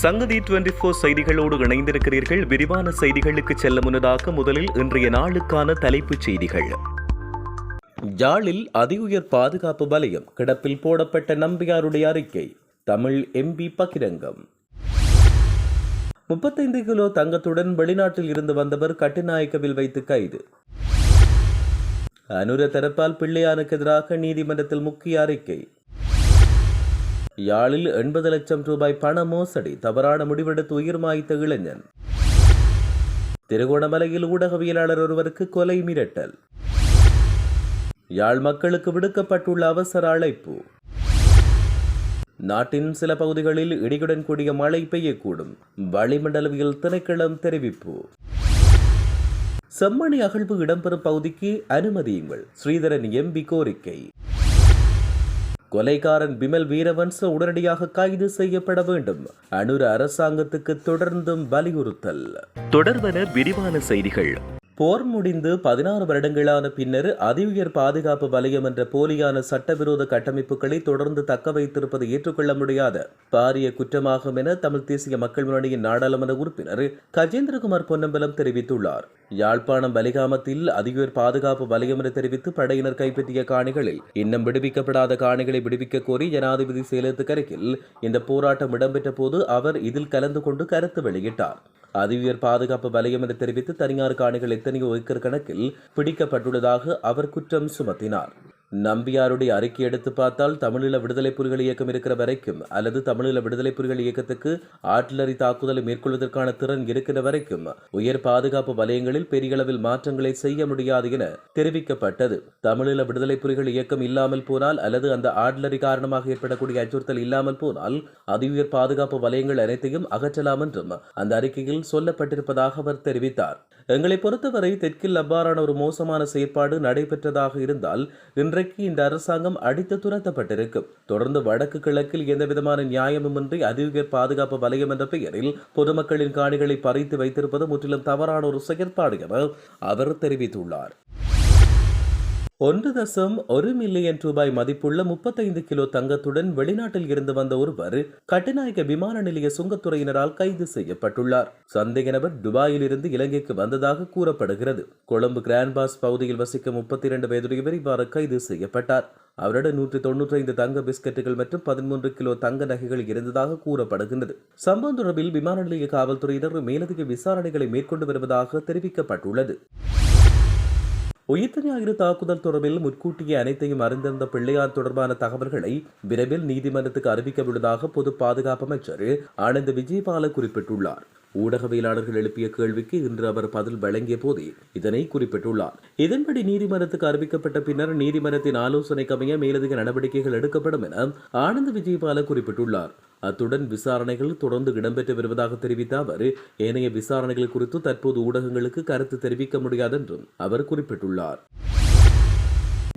சங்கதி twenty four செய்திகளோடு இணைந்திருக்கிறீர்கள். விரிவான செய்திகளுக்கு செல்ல முன்னதாக முதலில் இன்றைய நாளுக்கான தலைப்புச் செய்திகள். யாழில் அதிஉயர் பாதுகாப்பு வலயம் கிடப்பில் போடப்பட்ட நம்பியாருடைய அறிக்கை. தமிழ் எம்பி பகிரங்கம். முப்பத்தைந்து கிலோ தங்கத்துடன் வெளிநாட்டில் இருந்து வந்தவர் கட்டுநாயக்கவில் வைத்து கைது. அனுர தரப்பால் பிள்ளையானுக்கு எதிராக நீதிமன்றத்தில் முக்கிய அறிக்கை. யாழில் எண்பது லட்சம் ரூபாய் பண மோசடி தவறான முடிவெடுத்து உயிர் மாய்த்த இளைஞன். திருகோணமலையில் ஊடகவியலாளர் ஒருவருக்கு கொலை மிரட்டல். யாழ் மக்களுக்கு விடுக்கப்பட்டுள்ள அவசர அழைப்பு. நாட்டின் சில பகுதிகளில் இடியுடன் கூடிய மழை பெய்யக்கூடும். வளிமண்டலவியல் திணைக்களம் தெரிவிப்பு. செம்மணி அகழ்வு இடம்பெறும் பகுதிக்கு அனுமதியுங்கள். ஸ்ரீதரன் எம்பி கோரிக்கை. கொலைகாரன் பிமல் வீரவன்ச உடனடியாக கைது செய்யப்பட வேண்டும். அனுர அரசாங்கத்துக்கு தொடர்ந்தும் வலியுறுத்தல். தொடர்வன விரிவான செய்திகள். போர் முடிந்து பதினாறு வருடங்களான பின்னர் அதிஉயர் பாதுகாப்பு வலயம் என்ற போலியான சட்டவிரோத கட்டமைப்புகளை தொடர்ந்து தக்க வைத்திருப்பது ஏற்றுக்கொள்ள முடியாத பாரிய குற்றமாகும் என தமிழ் தேசிய மக்கள் முன்னணியின் நாடாளுமன்ற உறுப்பினர் கஜேந்திரகுமார் பொன்னம்பலம் தெரிவித்துள்ளார். யாழ்ப்பாணம் பலிகாமத்தில் அதிகர் பாதுகாப்பு வலயம் என தெரிவித்து படையினர் கைப்பற்றிய காணிகளில் இன்னும் விடுவிக்கப்படாத காணிகளை விடுவிக்க கோரி ஜனாதிபதி செயலகத்துக்கு அருகில் இந்த போராட்டம் இடம்பெற்ற போது அவர் இதில் கலந்து கொண்டு கருத்து வெளியிட்டார். அதிஉயர் பாதுகாப்பு வலயம் என தெரிவித்து தனியார் காணிகள் எத்தனையோ ஏக்கர் கணக்கில் பிடிக்கப்பட்டுள்ளதாக அவர் குற்றம் சுமத்தினார். நம்பியாருடைய அறிக்கை எடுத்து பார்த்தால் தமிழீழ விடுதலை புலிகள் இயக்கம் இருக்கிற வரைக்கும் அல்லது தமிழீழ விடுதலை புலிகள் இயக்கத்துக்கு ஆர்டிலரி தாக்குதலை மேற்கொள்வதற்கான திறன் இருக்கிற வரைக்கும் உயர் பாதுகாப்பு வலயங்களில் பெரிய அளவில் மாற்றங்களை செய்ய முடியாது என தெரிவிக்கப்பட்டது. தமிழீழ விடுதலை புலிகள் இயக்கம் இல்லாமல் போனால் அல்லது அந்த ஆர்டிலரி காரணமாக ஏற்படக்கூடிய அச்சுறுத்தல் இல்லாமல் போனால் அதிஉயர் பாதுகாப்பு வலயங்கள் அனைத்தையும் அகற்றலாம் என்றும் அந்த அறிக்கையில் சொல்லப்பட்டிருப்பதாக அவர் தெரிவித்தார். எங்களை பொறுத்தவரை தெற்கில் அவ்வாறான ஒரு மோசமான செயற்பாடு நடைபெற்றதாக இருந்தால் இன்றைக்கு இந்த அரசாங்கம் அடித்து துரத்தப்பட்டிருக்கும் தொடர்ந்து வடக்கு கிழக்கில் எந்தவிதமான நியாயமுமின்றி அதிக பாதுகாப்பு வலயம் என்ற பெயரில் பொதுமக்களின் காணிகளை பறித்து வைத்திருப்பது முற்றிலும் தவறான ஒரு செயற்பாடு என அவர் தெரிவித்துள்ளார். ஒன்று தசம் ஒரு மில்லியன் ரூபாய் மதிப்புள்ள முப்பத்தைந்து கிலோ தங்கத்துடன் வெளிநாட்டில் இருந்து வந்த ஒருவர் கட்டுநாயக்க விமான நிலைய சுங்கத்துறையினரால் கைது செய்யப்பட்டுள்ளார். சந்தேக நபர் துபாயில் இருந்து இலங்கைக்கு வந்ததாக கூறப்படுகிறது. கொழும்பு கிராண்ட்பாஸ் பகுதியில் வசிக்கும் முப்பத்தி இரண்டு வயதுடையவர் இவ்வாறு கைது செய்யப்பட்டார். அவரிடம் நூற்றி தொன்னூற்றி ஐந்து தங்க பிஸ்கட்டுகள் மற்றும் பதிமூன்று கிலோ தங்க நகைகள் இருந்ததாக கூறப்படுகின்றது. சம்பவம் தொடர்பில் விமான நிலைய காவல்துறையினர் மேலதிக விசாரணைகளை மேற்கொண்டு வருவதாக தெரிவிக்கப்பட்டுள்ளது. உயிர்த்த ஞாயிறு தாக்குதல் தொடர்பில் முன்கூட்டியே அனைத்தையும் அறிந்திருந்த பிள்ளையார் தொடர்பான தகவல்களை விரைவில் நீதிமன்றத்துக்கு அறிவிக்கப்படுவதாக பொது பாதுகாப்பு அமைச்சர் ஆனந்த் விஜயபால குறிப்பிட்டுள்ளார். ஊடகவியலாளர்கள் எழுப்பிய கேள்விக்கு இன்று அவர் பதில் வழங்கிய போதே இதனை குறிப்பிட்டுள்ளார். இதன்படி நீதிமன்றத்துக்கு அறிவிக்கப்பட்ட பின்னர் நீதிமன்றத்தின் ஆலோசனைக்கமைய மேலதிக நடவடிக்கைகள் எடுக்கப்படும் என ஆனந்த் விஜயபால குறிப்பிட்டுள்ளார். அத்துடன் விசாரணைகள் தொடர்ந்து இடம்பெற்று வருவதாக தெரிவித்த அவர் ஏனைய விசாரணைகள் குறித்து தற்போது ஊடகங்களுக்கு கருத்து தெரிவிக்க முடியாதென்றும் அவர் குறிப்பிட்டுள்ளார்.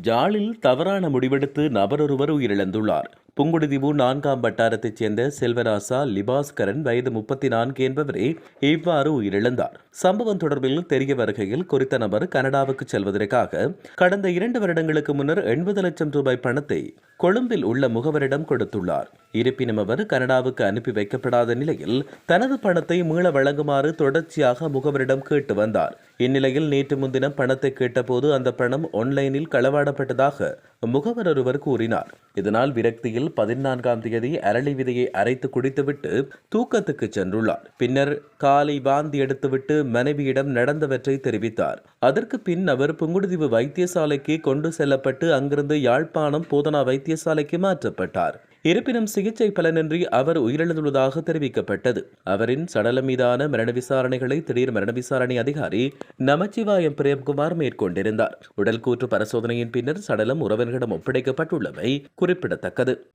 ஜாலில் தவறான முடிவெடுத்து நபரொருவர் உயிரிழந்துள்ளார். புங்குடுதீவு நான்காம் வட்டாரத்தைச் சேர்ந்த செல்வராசா லிபாஸ்கரன் வயது முப்பத்தி நான்கு என்பவரே இவ்வாறு உயிரிழந்தார். சம்பவம் தொடர்பில் தெரிய வருகையில் குறித்த நபர் கனடாவுக்கு செல்வதற்காக கடந்த இரண்டு வருடங்களுக்கு முன்னர் எண்பது லட்சம் ரூபாய் பணத்தை கொழும்பில் உள்ள முகவரிடம் கொடுத்துள்ளார். இருப்பினும் அவர் கனடாவுக்கு அனுப்பி வைக்கப்படாத நிலையில் தனது பணத்தை மீள வழங்குமாறு தொடர்ச்சியாக முகவரிடம் கேட்டு வந்தார். இந்நிலையில் நேற்று முன்தினம் பணத்தை கேட்டபோது அந்த பணம் ஆன்லைனில் களவாடப்பட்டதாக முகவர் ஒருவர் கூறினார். இதனால் விரக்தியில் பதினான்காம் தேதி அரளி விதையை அரைத்து குடித்துவிட்டு தூக்கத்துக்கு சென்றுள்ளார். பின்னர் காலை வாந்தி எடுத்துவிட்டு மனைவியிடம் நடந்தவற்றை தெரிவித்தார். அதற்கு பின் அவர் புங்குடுதீவு வைத்தியசாலைக்கு கொண்டு செல்லப்பட்டு அங்கிருந்து யாழ்ப்பாணம் போதனா வைத்தியசாலைக்கு மாற்றப்பட்டார். இருப்பினும் சிகிச்சை பலனின்றி அவர் உயிரிழந்துள்ளதாக தெரிவிக்கப்பட்டது. அவரின் சடலம் மீதான மரண விசாரணைகளை திடீர் மரண விசாரணை அதிகாரி நமச்சிவாயம் பிரேம்குமார் மேற்கொண்டிருந்தார். உடல் கூற்று பரிசோதனையின் பின்னர் சடலம் உறவினர்களிடம் ஒப்படைக்கப்பட்டுள்ளமை குறிப்பிடத்தக்கது.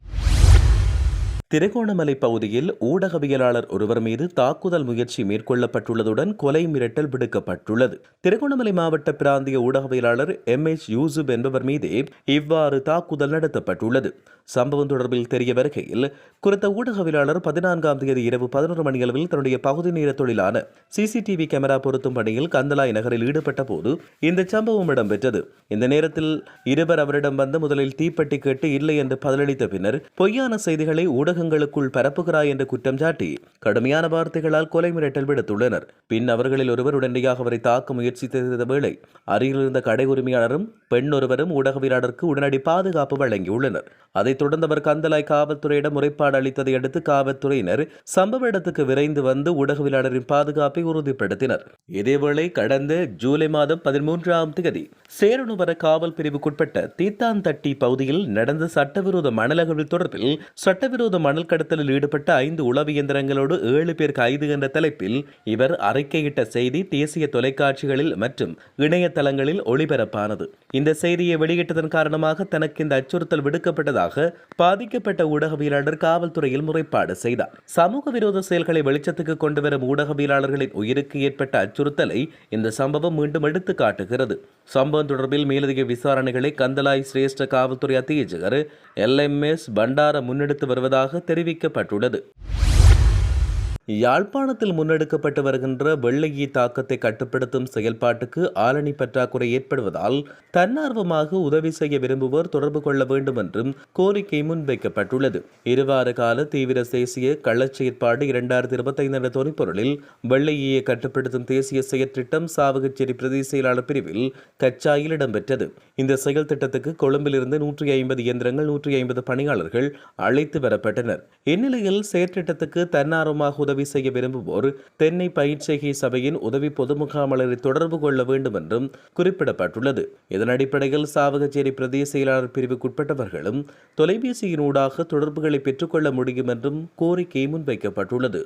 திருகோணமலை பகுதியில் ஊடகவியலாளர் ஒருவர் மீது தாக்குதல் முயற்சி மேற்கொள்ளப்பட்டுள்ளதுடன் கொலை மிரட்டல் விடுக்கப்பட்டுள்ளது. திருகோணமலை மாவட்ட பிராந்திய ஊடகவியலாளர் எம். எச். யூசுப் என்பவர் மீதே இவ்வாறு தாக்குதல் நடத்தப்பட்டுள்ளது. சம்பவம் தொடர்பில் தெரிய வருகையில் குறித்த ஊடகவியலாளர் பதினான்காம் தேதி இரவு பதினொரு மணியளவில் தன்னுடைய பகுதி நேர தொழிலான சிசிடிவி கேமரா பொருத்தும் பணியில் கந்தலாய் நகரில் ஈடுபட்ட போது இந்த சம்பவம் இடம்பெற்றது. இந்த நேரத்தில் இருவர் அவரிடம் வந்து முதலில் தீப்பெட்டி கேட்டு இல்லை என்று பதிலளித்த பின்னர் பொய்யான செய்திகளை ஊடக ஊடகங்களுக்குள் பரப்புகிறாய் என்று குற்றம் சாட்டி கடுமையான வார்த்தைகளால் கொலை மிரட்டல் விடுத்துள்ளனர். பின் அவர்களில் ஒருவர் உடனடியாக அவரை தாக்க முயற்சித்த வேளை அருகிலிருந்த கடை உரிமையாளரும் பெண் ஒருவரும் ஊடகவியலாளருக்கு உடனடி பாதுகாப்பு வழங்கியுள்ளனர். அதைத் தொடர்ந்து அவர் கந்தலாய் காவல்துறையிடம் முறைப்பாடு அளித்ததை அடுத்து காவல்துறையினர் சம்பவ இடத்துக்கு விரைந்து வந்து ஊடகவியலாளரின் பாதுகாப்பை உறுதிப்படுத்தினர். இதேவேளை கடந்த ஜூலை மாதம் பதிமூன்றாம் தேதி சேரனுவர காவல் பிரிவுக்குட்பட்ட தீத்தாந்தட்டி பகுதியில் நடந்த சட்டவிரோத மணல் அகழ்வு தொடர்பில் சட்டவிரோத மணல் கடத்தலில் ஈடுபட்ட ஐந்து உளவு இயந்திரங்களோடு ஏழு பேர் கைது என்ற தலைப்பில் இவர் அறிக்கையிட்ட செய்தி தேசிய தொலைக்காட்சிகளில் மற்றும் இணையதளங்களில் ஒளிபரப்பானது. இந்த செய்தியை வெளியிட்டதன் காரணமாக தனக்கு இந்த அச்சுறுத்தல் விடுக்கப்பட்டதாக பாதிக்கப்பட்ட ஊடகவியலாளர் காவல்துறையில் முறைப்பாடு செய்தார். சமூக விரோத செயல்களை வெளிச்சத்துக்கு கொண்டுவரும் ஊடகவியலாளர்களின் உயிருக்கு ஏற்பட்ட அச்சுறுத்தலை இந்த சம்பவம் மீண்டும் எடுத்து காட்டுகிறது சம்பவம் தொடர்பில் மேலதிக விசாரணைகளை கந்தலாய் சிரேஷ்ட காவல்துறை அத்தியட்சகர் எல்எம்எஸ் பண்டார முன்னெடுத்து வருவதாக தெரிவிக்கப்பட்டுள்ளது. யாழ்ப்பாணத்தில் முன்னெடுக்கப்பட்டு வருகின்ற வெள்ளையி தாக்கத்தை கட்டுப்படுத்தும் செயல்பாட்டுக்கு ஆளணி பற்றாக்குறை ஏற்படுவதால் தன்னார்வமாக உதவி செய்ய விரும்புவோர் தொடர்பு கொள்ள வேண்டும் என்றும் கோரிக்கை முன்வைக்கப்பட்டுள்ளது. இருவார கால தீவிர தேசிய கள்ளச்செயற்பாடு இரண்டாயிரத்தி இருபத்தைந்து என்ற தொனிப்பொருளில் வெள்ளையை கட்டுப்படுத்தும் தேசிய செயற்திட்டம் சாவகச்சேரி பிரதேச செயலாளர் பிரிவில் கச்சாயில் இடம்பெற்றது. இந்த செயல் திட்டத்துக்கு கொழும்பிலிருந்து நூற்றி ஐம்பது இயந்திரங்கள் நூற்றி ஐம்பது பணியாளர்கள் அழைத்து வரப்பட்டனர். இந்நிலையில் செயற்திட்டத்துக்கு தன்னார்வமாக உதவி செய்ய விரும்புவோர் தென்னை பயிற்சிகை சபையின் உதவி பொது முகாமலரை தொடர்பு கொள்ள வேண்டும் என்றும் குறிப்பிடப்பட்டுள்ளது. இதன் அடிப்படையில் சாவகச்சேரி பிரதேச செயலாளர் பிரிவுக்குட்பட்டவர்களும் தொலைபேசியினூடாக தொடர்புகளை பெற்றுக்கொள்ள முடியும் என்றும் கோரிக்கை முன்வைக்கப்பட்டுள்ளது.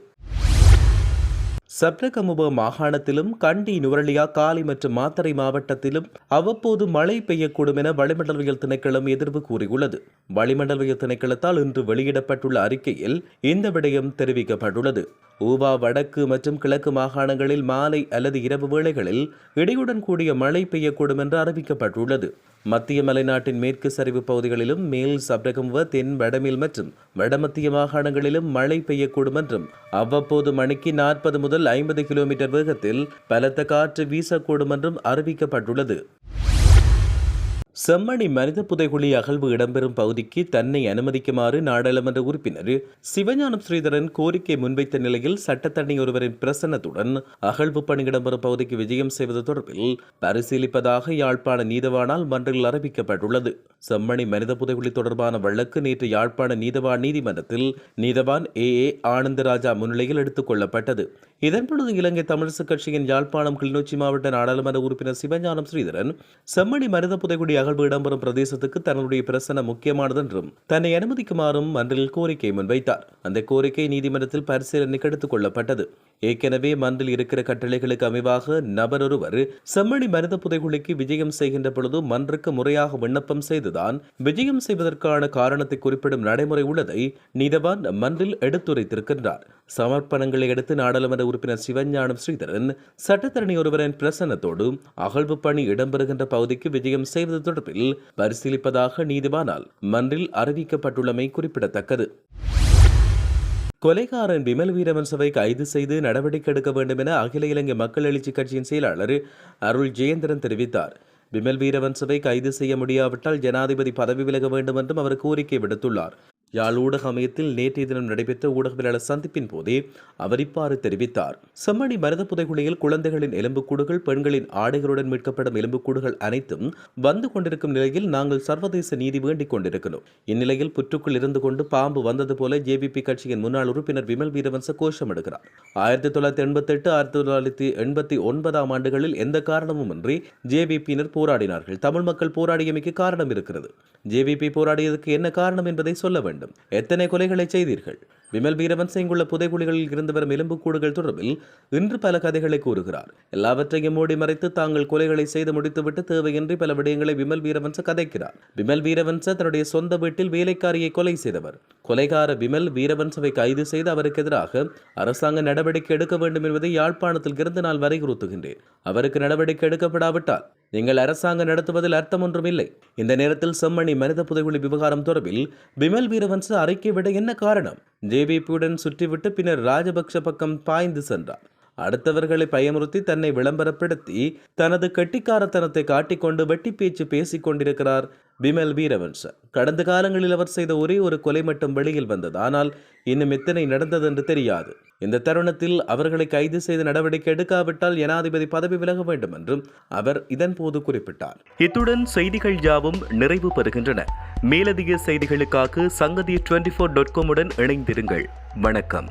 சப்ரகமுப மாகாணத்திலும் கண்டி நுவரலியா காலி மற்றும் மாத்தறை மாவட்டத்திலும் அவ்வப்போது மழை பெய்யக்கூடும் என வளிமண்டலவியல் திணைக்களம் எதிர்ப்பு கூறியுள்ளது. வளிமண்டலவியல் திணைக்களத்தால் இன்று வெளியிடப்பட்டுள்ள அறிக்கையில் இந்த விடயம் தெரிவிக்கப்பட்டுள்ளது. ஊவா வடக்கு மற்றும் கிழக்கு மாகாணங்களில் மாலை அல்லது இரவு வேளைகளில் இடியுடன் கூடிய மழை பெய்யக்கூடும் என்று அறிவிக்கப்பட்டுள்ளது. மத்திய மலைநாட்டின் மேற்கு சரிவு பகுதிகளிலும் மேல் சப்ரகமுவ தென் வடமேல் மற்றும் வடமத்திய மாகாணங்களிலும் மழை பெய்யக்கூடும் என்றும் அவ்வப்போது மணிக்கு நாற்பது முதல் ஐம்பது கிலோமீட்டர் வேகத்தில் பலத்த காற்று வீசக்கூடும் என்றும் அறிவிக்கப்பட்டுள்ளது. செம்மணி மனித புதைகுழி அகழ்வு இடம்பெறும் பகுதிக்கு தன்னை அனுமதிக்குமாறு நாடாளுமன்ற உறுப்பினர் சிவஞானம் ஸ்ரீதரன் கோரிக்கை முன்வைத்த நிலையில் சட்டத்தண்ணி ஒருவரின் பிரசன்னத்துடன் அகழ்வு பணி இடம்பெறும் பகுதிக்கு விஜயம் செய்வது தொடர்பில் பரிசீலிப்பதாக யாழ்ப்பாண நீதவானால் மன்றில் அறிவிக்கப்பட்டுள்ளது. செம்மணி மனித புதைகுழி தொடர்பான வழக்கு நேற்று யாழ்ப்பாண நீதவான் நீதிமன்றத்தில் நீதவான் ஏ ஏ ஆனந்தராஜா முன்னிலையில் எடுத்துக் கொள்ளப்பட்டது. இதன்பொழுது இலங்கை தமிழரசு கட்சியின் யாழ்ப்பாணம் கிளிநொச்சி மாவட்ட நாடாளுமன்ற உறுப்பினர் சிவஞானம் ஸ்ரீதரன் செம்மணி மனித புதைகுழி அகழ்வு இடம்பெறும் பிரதேசத்துக்கு தன்னுடைய பிரசனம் முக்கியமானது என்றும் தன்னை அனுமதிக்குமாறும் மன்றில் கோரிக்கை முன்வைத்தார். அந்த கோரிக்கை நீதிமன்றத்தில் பரிசீலனைக்கு எடுத்துக் கொள்ளப்பட்டது. ஏற்கனவே மன்றில் இருக்கிற கட்டளைகளுக்கு அமைவாக நபர் ஒருவர் செம்மணி மனித புதைகுழிக்கு விஜயம் செய்கின்ற பொழுது மன்றுக்கு முறையாக விண்ணப்பம் செய்துதான் விஜயம் செய்வதற்கான காரணத்தை குறிப்பிடும் நடைமுறை உள்ளதை நீதவான் மன்றில் எடுத்துரைத்திருக்கின்றார். சமர்ப்பணங்களை அடுத்து நாடாளுமன்ற உறுப்பினர் சிவஞானம் ஸ்ரீதரன் சட்டத்தரணி ஒருவரின் பிரசன்னத்தோடு அகழ்வு பணி இடம்பெறுகின்ற பகுதிக்கு விஜயம் செய்வது தொடர்பில் பரிசீலிப்பதாக நீதிவானால் மன்றில் அறிவிக்கப்பட்டுள்ளமை குறிப்பிடத்தக்கது. கொலைகாரன் விமல் வீரவன்சவை கைது செய்து நடவடிக்கை எடுக்க வேண்டும் என அகில இலங்கை மக்கள் எழுச்சி கட்சியின் செயலாளர் அருள் ஜெயேந்திரன் தெரிவித்தார். விமல் வீரவன்சவை கைது செய்ய முடியாவிட்டால் ஜனாதிபதி பதவி விலக வேண்டும் என்றும் அவர் கோரிக்கை விடுத்துள்ளார். யாழ் ஊடக அமையத்தில் நேற்றைய தினம் நடைபெற்ற ஊடகவியலாளர் சந்திப்பின் போதே அவர் இவ்வாறு தெரிவித்தார். செம்மணி மருத புதைகுழியில் குழந்தைகளின் எலும்புக்கூடுகள் பெண்களின் ஆடைகளுடன் மீட்கப்படும் எலும்புக்கூடுகள் அனைத்தும் வந்து கொண்டிருக்கும் நிலையில் நாங்கள் சர்வதேச நீதி வேண்டிக் கொண்டிருக்கிறோம். இந்நிலையில் புற்றுக்குள் இருந்து கொண்டு பாம்பு வந்தது போல ஜேபிபி கட்சியின் முன்னாள் உறுப்பினர் விமல் வீரவன்ச கோஷம் எடுக்கிறார் ஆயிரத்தி தொள்ளாயிரத்தி எண்பத்தி எட்டு ஆயிரத்தி தொள்ளாயிரத்தி எண்பத்தி ஒன்பதாம் ஆண்டுகளில் எந்த காரணமுமின்றி ஜேபிபியினர் போராடினார்கள். தமிழ் மக்கள் போராடியமைக்கு காரணம் இருக்கிறது. ஜேவிபி போராடியதற்கு என்ன காரணம் என்பதை சொல்ல வேண்டும். எத்தனை கொலைகளை செய்தீர்கள்? விமல் வீரவன் இங்குள்ள புதைகுழிகளில் இருந்து வரும் எலும்புக்கூடுகள் தொடர்பில் இன்று பல கதைகளை கூறுகிறார். எல்லாவற்றையும் மூடி மறைத்து தாங்கள் கொலைகளை செய்து முடித்துவிட்டு தேவையின்றி பல விடயங்களை விமல் வீரவன்ச கதைக்கிறார். விமல் வீரவன்ச தன்னுடைய சொந்த வீட்டில் வேலைக்காரியை கொலை செய்தவர். கொலைகார விமல் வீரவன்சவை கைது செய்து அவருக்கு எதிராக அரசாங்க நடவடிக்கை எடுக்க வேண்டும் என்பதை யாழ்ப்பாணத்தில் இருந்து நான் வரையுறுத்துகின்றேன் அவருக்கு நடவடிக்கை எடுக்கப்படாவிட்டால் நீங்கள் அரசாங்கம் நடத்துவதில் அர்த்தம் ஒன்றும் இல்லை இந்த நேரத்தில் செம்மணி மனித புதைகுழி விவகாரம் தொடர்பில் விமல் வீரவன்ச அறிக்கை விட என்ன காரணம்? ஜேவிபியுடன் சுற்றிவிட்டு பின்னர் ராஜபக்ஷ பக்கம் பாய்ந்து சென்றார் அடுத்தவர்களை பயமுறுத்தி தன்னை விளம்பரப்படுத்தி தனது கெட்டிக்காரத்தனத்தை காட்டிக்கொண்டு வெட்டி பேச்சு பேசிக் கொண்டிருக்கிறார் பிமல் வீரவன்ச கடந்த காலங்களில் அவர் செய்த ஒரே ஒரு கொலை மட்டும் வெளியில் வந்தது. ஆனால் இன்னும் எத்தனை நடந்தது என்று தெரியாது. இந்த தருணத்தில் அவர்களை கைது செய்து நடவடிக்கை எடுக்காவிட்டால் ஜனாதிபதி பதவி விலக வேண்டும் என்றும் அவர் இதன்போது குறிப்பிட்டார். இத்துடன் செய்திகள் யாவும் நிறைவு பெறுகின்றன. மேலதிக செய்திகளுக்காக சங்கதி டுவெண்டி ஃபோர் டாட் காமுடன் இணைந்திருங்கள். வணக்கம்.